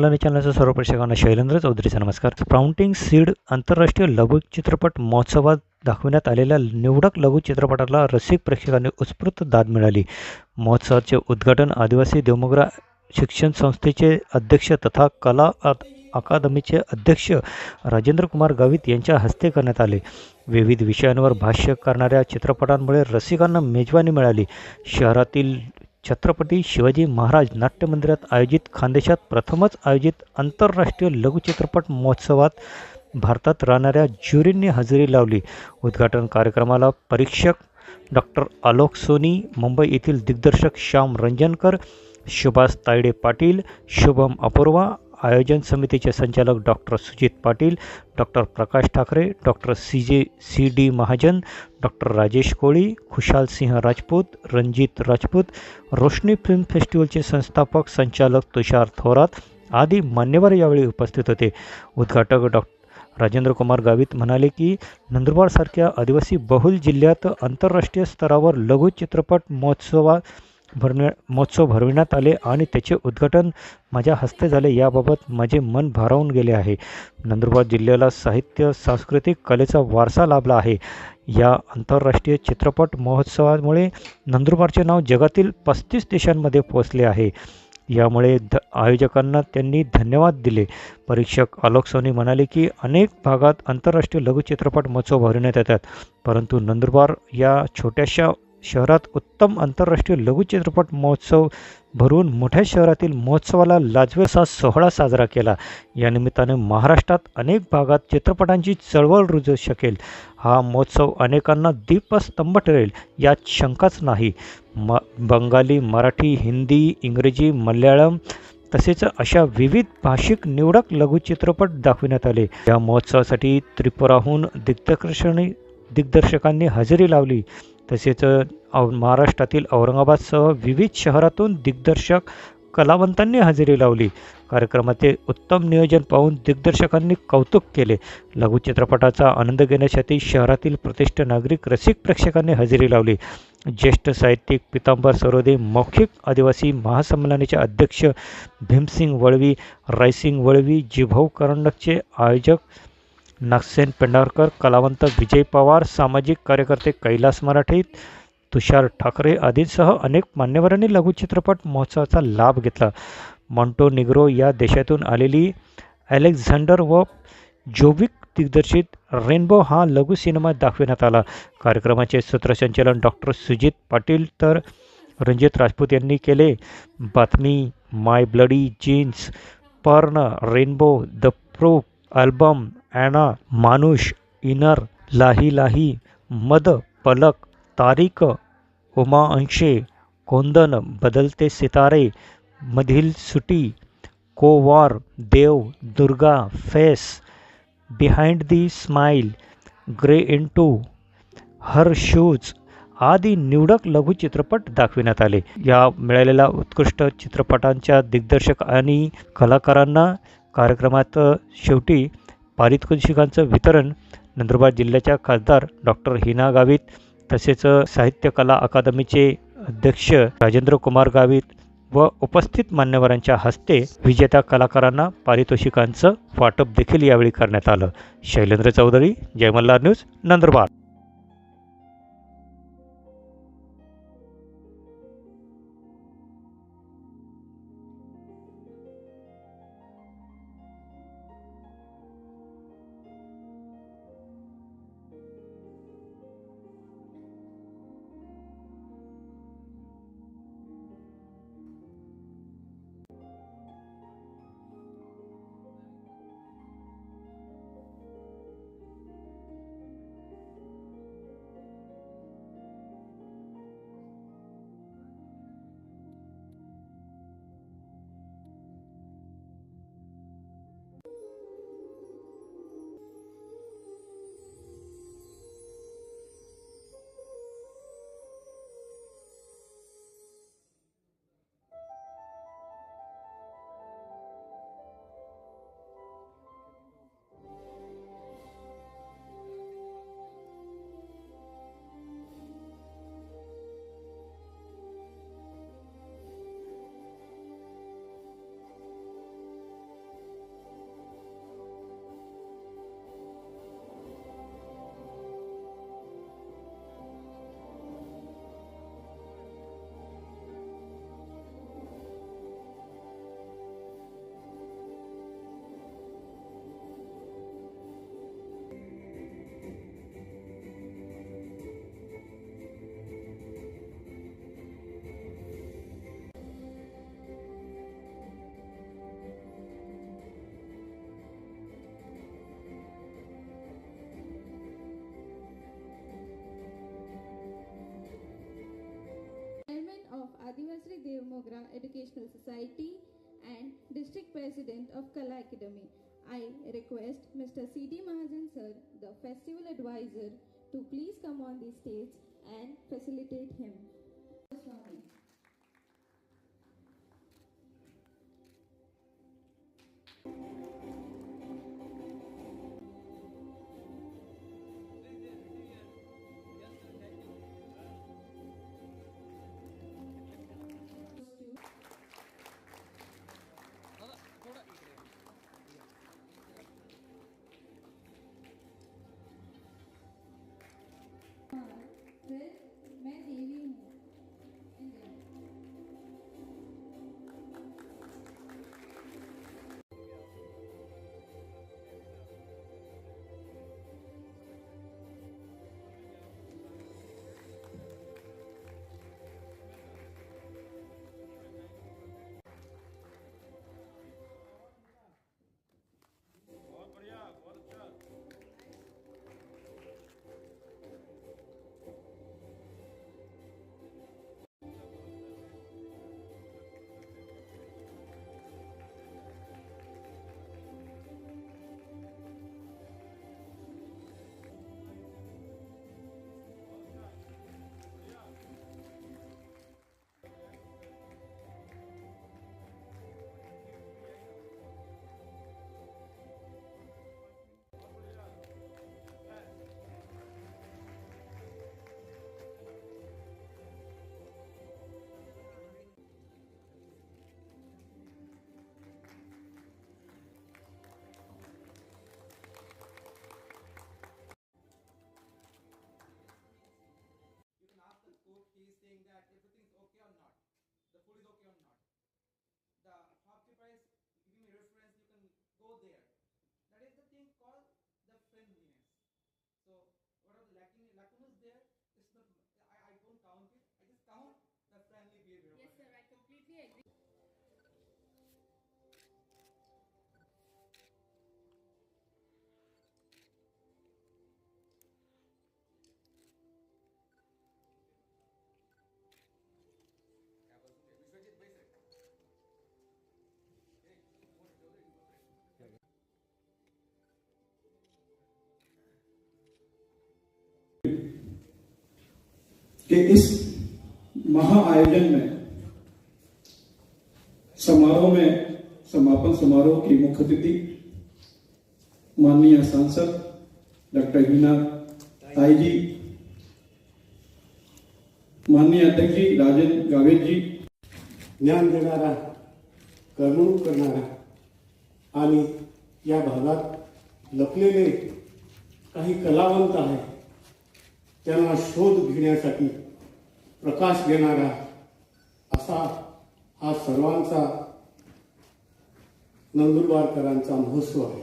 मलानी चॅनलच्या सर्व प्रेक्षकांना शैलेंद्र चौधरीचा नमस्कार. स्प्राउंटिंग सीड आंतरराष्ट्रीय लघु चित्रपट महोत्सवात दाखविण्यात आलेल्या निवडक लघु चित्रपटाला रसिक प्रेक्षकांनी उत्स्फूर्त दाद मिळाली. महोत्सवाचे उद्घाटन आदिवासी देवमोगरा शिक्षण संस्थेचे अध्यक्ष तथा कला अकादमीचे अध्यक्ष राजेंद्र कुमार गावित यांच्या हस्ते करण्यात आले. विविध विषयांवर भाष्य करणाऱ्या चित्रपटांमुळे रसिकांना मेजवानी मिळाली. शहरातील छत्रपती शिवाजी महाराज नाट्य मंदिरात आयोजित खानदेशात प्रथमच आयोजित आंतरराष्ट्रीय लघुचित्रपट महोत्सवात भारतात राहणाऱ्या ज्युरींनी हजेरी लावली. उद्घाटन कार्यक्रमाला परीक्षक डॉक्टर आलोक सोनी मुंबई येथील दिग्दर्शक श्याम रंजनकर सुभाष तायडे पाटील शुभम अपूर्वा आयोजन समितीचे संचालक doctor Sujit Patil doctor Prakash Thackeray doctor C J C D Mahajan doctor Rajesh Koli Khushal Singh Rajput Ranjit Rajput Roshni film फेस्टिवलचे संस्थापक संचालक तुषार थोरात आदी मान्यवर यावेळी उपस्थित होते. उद्घाटक डॉ. राजेंद्र कुमार गावित म्हणाले की नंदुरबारसारख्या आदिवासी बहुल जिल्ह्यात आंतरराष्ट्रीय स्तरावर लघु चित्रपट महोत्सवा भरण्या महोत्सव भरविण्यात आले आणि त्याचे उद्घाटन माझ्या हस्ते झाले. याबाबत माझे मन भारावून गेले आहे. नंदुरबार जिल्ह्याला साहित्य सांस्कृतिक कलेचा वारसा लाभला आहे. या आंतरराष्ट्रीय चित्रपट महोत्सवामुळे नंदुरबारचे नाव जगातील पस्तीस देशांमध्ये पोहोचले आहे. यामुळे ध आयोजकांना त्यांनी धन्यवाद दिले. परीक्षक आलोक सोनी म्हणाले की अनेक भागात आंतरराष्ट्रीय लघुचित्रपट महोत्सव भरवण्यात येतात परंतु नंदुरबार या छोट्याशा शहरात उत्तम आंतरराष्ट्रीय लघुचित्रपट महोत्सव भरून मोठ्या शहरातील महोत्सवाला लाजवेसा सोहळा साजरा केला. या निमित्ताने महाराष्ट्रात अनेक भागात चित्रपटांची चळवळ रुजू शकेल. हा महोत्सव अनेकांना दीपस्तंभ ठरेल यात शंकाच नाही. म बंगाली मराठी हिंदी इंग्रजी मल्याळम तसेच अशा विविध भाषिक निवडक लघुचित्रपट दाखविण्यात आले. या महोत्सवासाठी त्रिपुराहून दिग्दर्शनी दिग्दर्शकांनी हजेरी लावली. तसेच औ- महाराष्ट्रातील औरंगाबादसह विविध शहरातून दिग्दर्शक कलावंतांनी हजेरी लावली. कार्यक्रमाचे उत्तम नियोजन पाहून दिग्दर्शकांनी कौतुक केले. लघुचित्रपटाचा आनंद घेण्यासाठी शहरातील प्रतिष्ठ नागरिक रसिक प्रेक्षकांनी हजेरी लावली. ज्येष्ठ साहित्यिक पितांबर सरोदे मौखिक आदिवासी महासंमेलनाचे अध्यक्ष भीमसिंग वळवी रायसिंग वळवी जिभाऊ करंडकचे आयोजक नागसेन पेंढारकर कलावंत विजय पवार सामाजिक कार्यकर्ते कैलास मराठे तुषार ठाकरे आदींसह अनेक मान्यवरांनी लघुचित्रपट महोत्सवाचा लाभ घेतला. मॉन्टो निग्रो या देशातून आलेली अलेक्झांडर व जोविक दिग्दर्शित रेनबो हा लघु सिनेमा दाखविण्यात आला. कार्यक्रमाचे सूत्रसंचालन डॉक्टर सुजित पाटील तर रणजित राजपूत यांनी केले. बातमी my bloody jeans Parna rainbow the proof album Ana Manush inner लाही लाही मद पलक तारिक उमा अंशे कोंदन बदलते सितारे मधील सुटी कोवार Dev Durga face behind the smile grey into her shoes आदी निवडक लघुचित्रपट दाखविण्यात आले. या मिळालेल्या उत्कृष्ट चित्रपटांच्या दिग्दर्शक आणि कलाकारांना कार्यक्रमात शेवटी पारितोषिकांचं वितरण नंदुरबार जिल्ह्याच्या खासदार डॉक्टर हिना गावित तसेच साहित्य कला अकादमीचे अध्यक्ष राजेंद्र कुमार गावित व उपस्थित मान्यवरांच्या हस्ते विजेत्या कलाकारांना पारितोषिकांचं वाटप देखील यावेळी करण्यात आलं. Shailendra Chaudhari Jai news Nandurbar. Society and District President of Kala Academy. I request Mr. C.D. Mahajan sir, the festival advisor, to please come on the stage and facilitate him. Swami. कि इस महाआयोजन में, समारोह में, समापन समारोह की मुख्य अतिथि, माननीय सांसद डॉक्टर हीना ताई जी, माननीय अध्यक्ष जी राजन गावित जी, ज्ञान देणारा, करमणूक आणि या भागात लपलेले काही कलावंत आहेत त्यांना शोध घेण्यासाठी प्रकाश देणारा असा हा सर्वांचा नंदुरबारकरांचा महोत्सव आहे.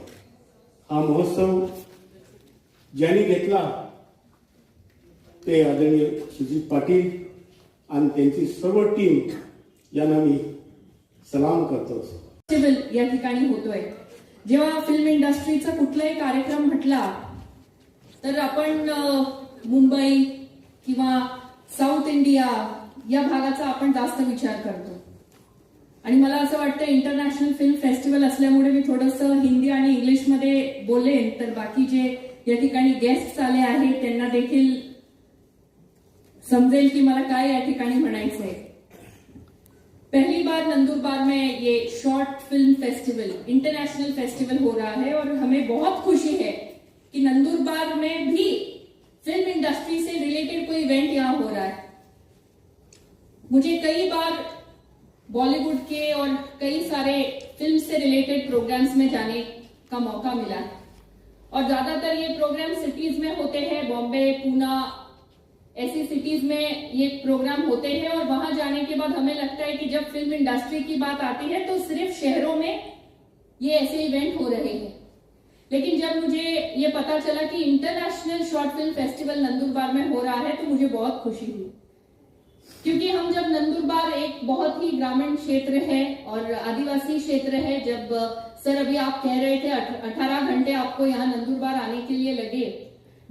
हा महोत्सव ज्यांनी घेतला ते आदरणीय सुजित पाटील आणि त्यांची सर्व टीम यांना मी सलाम करतो. या ठिकाणी होतोय. जेव्हा फिल्म इंडस्ट्रीचा कुठलाही कार्यक्रम म्हटला तर आपण या भागाचा आपण जास्त विचार करतो. आणि मला असं वाटतं इंटरनॅशनल फिल्म फेस्टिवल असल्यामुळे मी थोडस हिंदी आणि इंग्लिशमध्ये बोलेन तर बाकी जे या ठिकाणी गेस्ट आले आहेत त्यांना देखील समजेल की मला काय या ठिकाणी म्हणायचं आहे पहली बार नंदुरबार में ये short film festival international festival हो रहा है और हमें बहुत खुशी है मुझे कई बार बॉलीवुड के और कई सारे फ़िल्म से रिलेटेड प्रोग्राम्स में जाने का मौका मिला। है और ज़्यादातर ये प्रोग्राम सिटीज़ में होते हैं बॉम्बे पूना ऐसी सिटीज़ में ये प्रोग्राम होते हैं और वहाँ जाने के बाद हमें लगता है कि जब फ़िल्म इंडस्ट्री की बात आती है तो सिर्फ़ शहरों में ये ऐसे इवेंट हो रहे हैं। लेकिन जब मुझे ये पता चला कि international short film festival Nandurbar में हो रहा है तो मुझे बहुत खुशी हुई। क्योंकि हम जब नंदुरबार एक बहुत ही ग्रामीण क्षेत्र है और आदिवासी क्षेत्र है, जब सर, अभी आप कह रहे थे अठारह घंटे आपको यहाँ नंदुरबार आने के लिए लगे।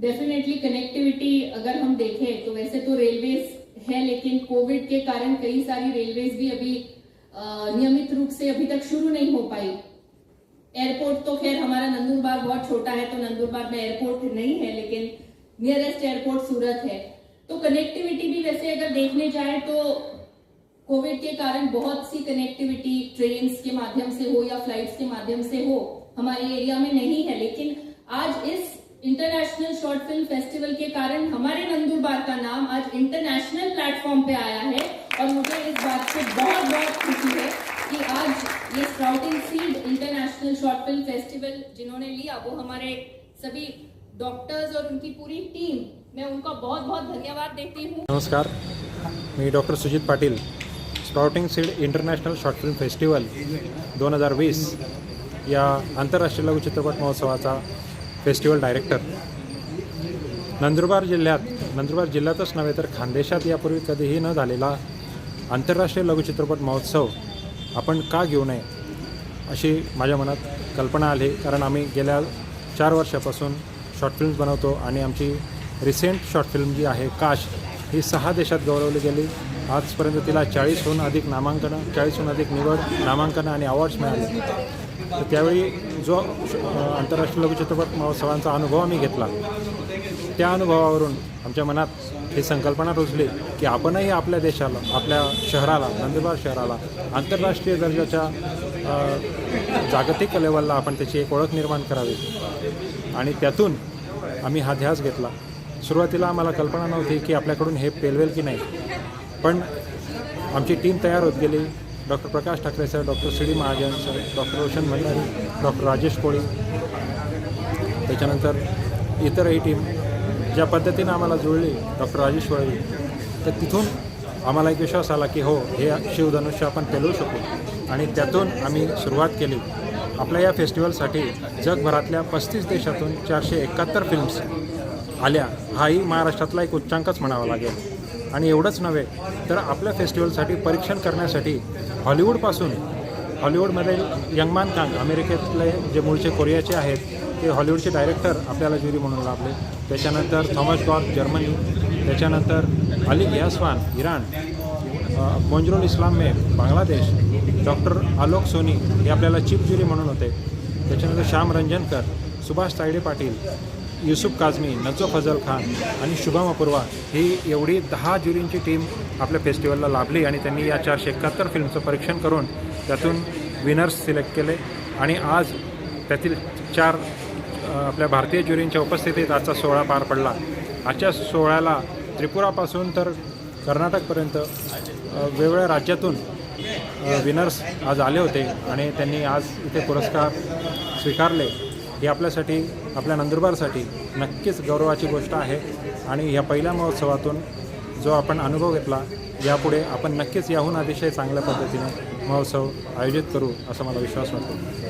डेफिनेटली कनेक्टिविटी अगर हम देखें तो वैसे तो रेलवेज है, लेकिन कोविड के कारण कई सारी रेलवेज भी अभी नियमित रूप से अभी तक शुरू नहीं हो पाई। एयरपोर्ट तो खैर हमारा नंदुरबार बहुत छोटा है तो नंदुरबार में एयरपोर्ट नहीं है, लेकिन नियरेस्ट एयरपोर्ट सूरत है। तो कनेक्टिविटी भी वैसे अगर देखने जाए तो कोविड के कारण बहुत सी कनेक्टिविटी ट्रेन के माध्यम से हो या फ्लाइट्स के माध्यम से हो हमारे एरिया में नहीं है। लेकिन आज इस इंटरनेशनल शॉर्ट फ़िल्म फेस्टिवल के कारण हमारे नंदुरबार का नाम आज इंटरनेशनल प्लेटफॉर्म पे आया है और मुझे इस बात से बहुत बहुत खुशी है कि आज ये sprouting seed international short film festival जिन्होंने लिया, वो हमारे सभी डॉक्टर्स और उनकी पूरी टीम मैं उनका बहुत बहुत धन्यवाद देती हूँ। नमस्कार मी doctor Sujit Patil scouting seed international short film festival दोन हजार वीस या आंतरराष्ट्रीय लघु चित्रपट महोत्सवाचा फेस्टिवल डायरेक्टर. नंदुरबार जिल्ह्यात नंदुरबार जिल्ह्यातच नव्हे तर खानदेशात यापूर्वी कधीही न झालेला आंतरराष्ट्रीय लघु चित्रपट महोत्सव आपण का घेऊ नये अशी माझ्या मनात कल्पना आली. कारण आम्ही गेल्या चार वर्षापासून शॉर्ट फिल्म्स बनवतो आणि आमची रिसेंट शॉर्ट फिल्म जी आहे काश ही सहा देशात गौरवली गेली. आजपर्यंत तिला चाळीसहून अधिक नामांकनं चाळीसहून अधिक निवड नामांकनं आणि अवॉर्ड्स मिळाले. तर त्यावेळी जो आंतरराष्ट्रीय लघु चित्रपट महोत्सवांचा अनुभव आम्ही घेतला. त्या अनुभवावरून आमच्या मनात ही संकल्पना रुजली की आपणही आपल्या देशाला आपल्या शहराला नंदुरबार शहराला आंतरराष्ट्रीय दर्जाच्या जागतिक लेवलला आपण त्याची एक ओळख निर्माण करावी. आणि त्यातून आम्ही हा ध्यास घेतला. सुरुवातीला आम्हाला कल्पना नव्हती की आपल्याकडून हे पेलवेल की नाही. पण आमची टीम तयार होत गेली. Doctor Prakash Thackeray sir doctor C D Mahajan sir doctor Roshan Bhandari doctor Rajesh Koli त्याच्यानंतर इतरही टीम ज्या पद्धतीनं आम्हाला जुळली डॉक्टर राजेश वळवी तर तिथून आम्हाला एक विश्वास आला की हो हे शिवधनुष्य आपण पेलवू शकू. आणि त्यातून आम्ही सुरुवात केली. आपल्या या फेस्टिवलसाठी जगभरातल्या पस्तीस देशातून चारशे एकाहत्तर फिल्म्स आल्या. हाही महाराष्ट्रातला एक उच्चांकच म्हणावा लागेल. आणि एवढंच नव्हे तर आपल्या फेस्टिवलसाठी परीक्षण करण्यासाठी हॉलिवूडपासून हॉलिवूडमध्ये यंगमान खान अमेरिकेतले जे मूळचे कोरियाचे आहेत ते हॉलिवूडचे डायरेक्टर आपल्याला ज्युरी म्हणून लाभले. त्याच्यानंतर थॉमस गॉर जर्मनी. त्याच्यानंतर अली गियास्वान इराण. अ, मंजरुल इस्लाम मे बांगलादेश. डॉक्टर आलोक सोनी हे आपल्याला चीफ ज्युरी म्हणून होते. त्याच्यानंतर श्याम रंजनकर सुभाष तायडे पाटील. युसुफ काझमी नजो फजल खान आणि शुभम अपूर्वा ही एवढी दहा ज्युरींची टीम आपल्या फेस्टिवलला लाभली आणि त्यांनी या चारशे एकाहत्तर फिल्मचं परीक्षण करून त्यातून विनर्स सिलेक्ट केले. आणि आज त्यातील चार आपल्या भारतीय ज्युरींच्या उपस्थितीत आजचा सोहळा पार पडला. आजच्या सोहळ्याला त्रिपुरापासून तर कर्नाटकपर्यंत वेगवेगळ्या राज्यातून विनर्स आज आले होते आणि त्यांनी आज इथे पुरस्कार स्वीकारले. हे आपल्यासाठी आपल्या नंदुरबारसाठी नक्कीच गौरवाची गोष्ट आहे. आणि या पहिल्या महोत्सवातून जो आपण अनुभव घेतला यापुढे आपण नक्कीच याहून अतिशय चांगल्या पद्धतीने महोत्सव आयोजित करू असा मला विश्वास वाटतो.